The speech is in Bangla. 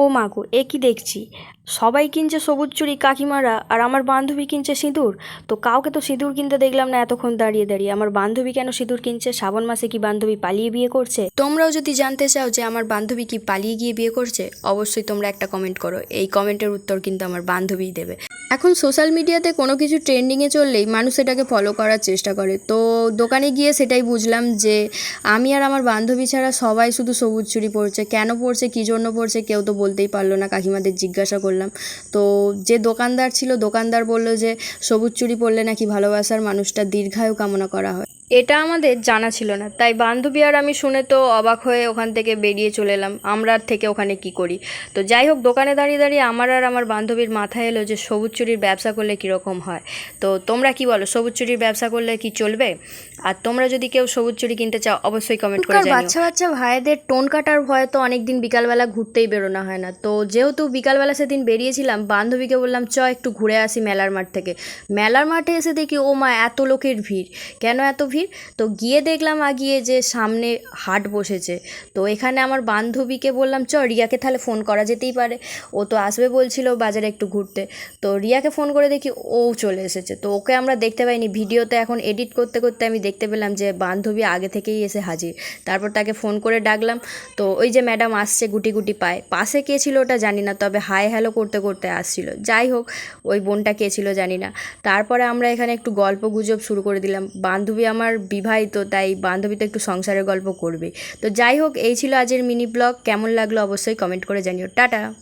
ও মা গো, এ কি দেখছি? সবাই কিনছে সবুজ চুড়ি কাকিমারা, আর আমার বান্ধবী কিনছে সিঁদুর। তো কাউকে তো সিঁদুর কিনতে দেখলাম না এতক্ষণ দাঁড়িয়ে দাঁড়িয়ে। আমার বান্ধবী কেন সিঁদুর কিনছে? শ্রাবণ মাসে কি বান্ধবী পালিয়ে বিয়ে করছে? তোমরাও যদি জানতে চাও যে আমার বান্ধবী কি পালিয়ে গিয়ে বিয়ে করছে, অবশ্যই তোমরা একটা কমেন্ট করো। এই কমেন্টের উত্তর কিন্তু আমার বান্ধবীই দেবে। এখন সোশ্যাল মিডিয়াতে কোনো কিছু ট্রেন্ডিংয়ে চললেই মানুষ সেটাকে ফলো করার চেষ্টা করে। তো দোকানে গিয়ে সেটাই বুঝলাম যে আমি আর আমার বান্ধবী ছাড়া সবাই শুধু সবুজ চুরি পরছে। কেন পরছে? কী জন্য পড়ছে কেউ তো বলতেই পারল না, কাকিমাদের জিজ্ঞাসা করলাম। তো যে দোকানদার ছিল, দোকানদার বলল যে সবুজ চুরি পরলে নাকি ভালোবাসার মানুষটা দীর্ঘায়ু কামনা করা হয়। এটা আমাদের জানা ছিল না। তাই বান্ধবী আর আমি শুনে তো অবাক হয়ে ওখান থেকে বেরিয়ে চলে এলাম। আমরা আর থেকে ওখানে কি করি? তো যাই হোক দোকানে দাঁড়িয়ে দাঁড়িয়ে আমার আর আমার বান্ধবীর মাথায় এলো যে সবুজ চুরির ব্যবসা করলে কীরকম হয়। তো তোমরা কি বলো সবুজ চুরির ব্যবসা করলে কি চলবে? আর তোমরা যদি কেউ সবুজ চুরি কিনতে চাও অবশ্যই কমেন্ট করে জানিও। বাচ্চা বাচ্চা ভাইদের টোন কাটার ভয়ে তো অনেকদিন বিকালবেলা ঘুরতেই বেরোনো হয় না। তো যেহেতু বিকালবেলা সেদিন বেরিয়েছিলাম বান্ধবীকে বললাম চ একটু ঘুরে আসি মেলার মাঠ থেকে। মেলার মাঠে এসে দেখি ও মা এত লোকের ভিড়। কেন এত ভিড়? তো গিয়ে দেখলাম আগিয়ে যে সামনে হাট বসেছে। তো এখানে আমার বান্ধবীকে বললাম, চ, রিয়াকে তাহলে ফোন করা যেতেই পারে। ও তো আসবে বলছিল বাজারে একটু ঘুরতে। তো রিয়াকে ফোন করে দেখি ও চলে এসেছে। তো ওকে আমরা দেখতে পাইনি। ভিডিওতে এখন এডিট করতে করতে আমি দেখতে পেলাম যে বান্ধবী আগে থেকেই এসে হাজির। তারপর তাকে ফোন করে ডাকলাম। তো ওই যে ম্যাডাম আসছে গুটি গুটি পায়। পাশে কে ছিল ওটা জানি না, তবে হাই হ্যালো করতে করতে আসছিল। যাই হোক, ওই বোনটা কে ছিল জানি না। তারপরে আমরা এখানে একটু গল্প গুজব শুরু করে দিলাম। বান্ধবী আমার বিবাহিত, তাই বান্ধবী তো একটু সংসারের গল্প করবে। তো যাই হোক, এই ছিল আজের মিনি ব্লগ। কেমন লাগল অবশ্যই কমেন্ট করে জানিও। টাটা!